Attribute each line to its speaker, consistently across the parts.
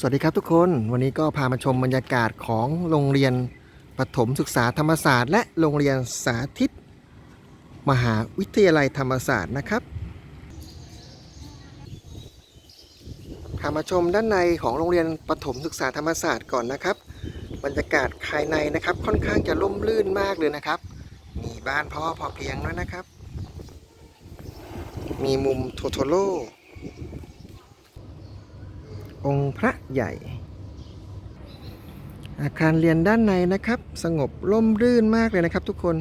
Speaker 1: สวัสดีครับทุกคนวันนี้ก็พามาชมบรรยากาศของโรงเรียนปฐมศึกษาธรรมศาสตร์ และโรงเรียนสาธิต มหาวิทยาลัยธรรมศาสตร์นะครับพามาชมด้านในของโรงเรียนปฐมศึกษาธรรมศาสตร์ก่อนนะครับ บรรยากาศภายในนะครับค่อนข้างจะร่มรื่นมากเลยนะครับ มีบ้านพ่อพอเพียงด้วยนะครับ มีมุมโทโทโร่ องค์พระใหญ่ อาคารเรียนด้านในนะครับ สงบร่มรื่นมากเลยนะครับทุกคน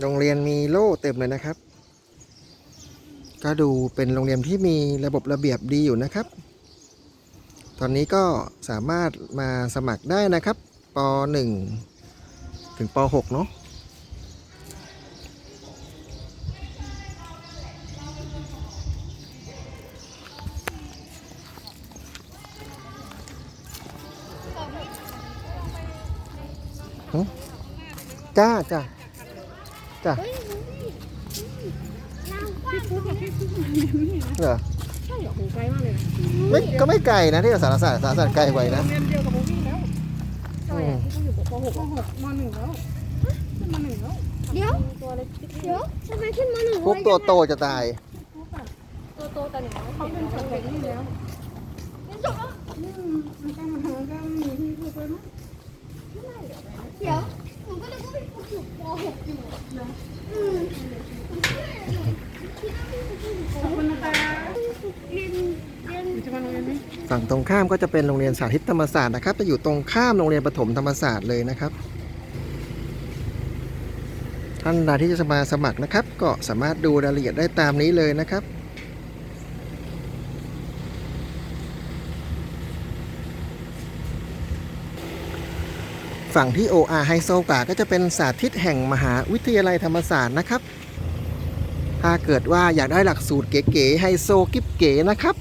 Speaker 1: โรงเรียนมีโล่เต็มเลยนะครับ ก็ดูเป็นโรงเรียนที่มีระบบระเบียบดีอยู่นะครับตอนนี้ก็สามารถมาสมัครได้นะครับป .1 ถึงป .6 เนาะหึจ้าจ้าจ้า
Speaker 2: พี่ฟุ๊กกับพี่ฟุ๊ก
Speaker 1: เหรอ
Speaker 2: ใช่เหรอโหไกลมากเลยนะ
Speaker 1: ไม่ก็ไม่ไกลนะที่สารศาสตร์สารศาสตร์ไกลไว้นะ
Speaker 2: เรียนเดียวกับโบวี่แล้วใช่ อะที่เขาอยู่ป .6 ป .6 ม .1 แล้วขึ้นม .1 แล้ว
Speaker 3: เดี๋ยว
Speaker 2: ตัวเล็กนิด
Speaker 3: เดี๋ยวทำไมขึ้นมาหนึ่ง
Speaker 1: พวกตัวโตจะตาย
Speaker 2: ฟุ๊กอะตัวโตแต่หนูเขาเป็นสัตว์เล็กนี่แล้วอืมมันก็มันก็มีที่ฟุ๊กเลยมั้ง
Speaker 3: เดี๋ยวผมก็เลยก็เป็นผู้อยู่ป .6 อยู่นะอืม
Speaker 2: ขอบคุณนะคะ
Speaker 3: เรียนเรียน
Speaker 2: อยู่ที่บ้านโรงเรียนไหม
Speaker 1: ฝั่งตรงข้ามก็จะเป็นโรงเรียนสาธิตธรรมศาสตร์นะครับจะอยู่ตรงข้ามโรงเรียนประถมธรรมศาสตร์เลยนะครับ ท่านใดที่จะมาสมัครนะครับ ก็สามารถดูรายละเอียดได้ตามนี้เลยนะครับฝั่งที่ OR ไฮโซก่าก็จะเป็นสาธิตแห่งมหาวิทยาลัยธรรมศาสตร์นะครับ ถ้าเกิดว่าอยากได้หลักสูตรเก๋ๆไฮโซกิ๊บเก๋นะครับ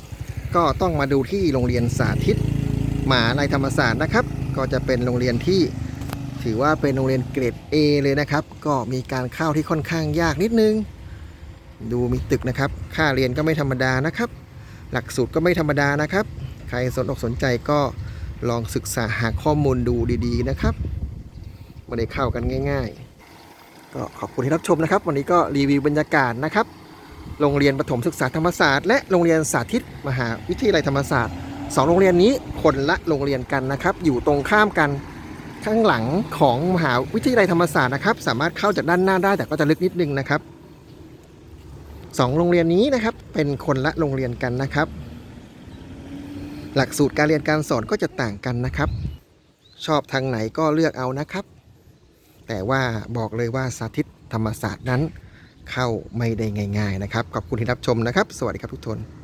Speaker 1: ก็ต้องมาดูที่โรงเรียนสาธิตมหาลัยธรรมศาสตร์นะครับ ก็จะเป็นโรงเรียนที่ถือว่าเป็นโรงเรียนเกรด A เลยนะครับ ก็มีการเข้าที่ค่อนข้างยากนิดนึง ดูมีตึกนะครับ ค่าเรียนก็ไม่ธรรมดานะครับ หลักสูตรก็ไม่ธรรมดานะครับ ใครสนอกสนใจก็ลองศึกษาหาข้อมูลดูดีๆนะครับไม่ได้เข้ากันง่าย ๆ ก็ขอบคุณที่รับชมนะครับ วันนี้ก็รีวิวบรรยากาศนะครับ โรงเรียนประถมศึกษาธรรมศาสตร์และโรงเรียนสาธิตมหาวิทยาลัยธรรมศาสตร์สองโรงเรียนนี้คนละโรงเรียนกันนะครับ อยู่ตรงข้ามกันข้างหลังของมหาวิทยาลัยธรรมศาสตร์นะครับ สามารถเข้าจากด้านหน้าได้แต่ก็จะลึกนิดนึงนะครับสองโรงเรียนนี้นะครับเป็นคนละโรงเรียนกันนะครับ หลักสูตรการเรียนการสอนก็จะต่างกันนะครับ ชอบทางไหนก็เลือกเอานะครับ แต่ว่าบอกเลยว่าสาธิตธรรมศาสตร์นั้น เข้าไม่ได้ง่าย ๆ นะครับ ขอบคุณที่รับชมนะครับ สวัสดีครับทุกท่าน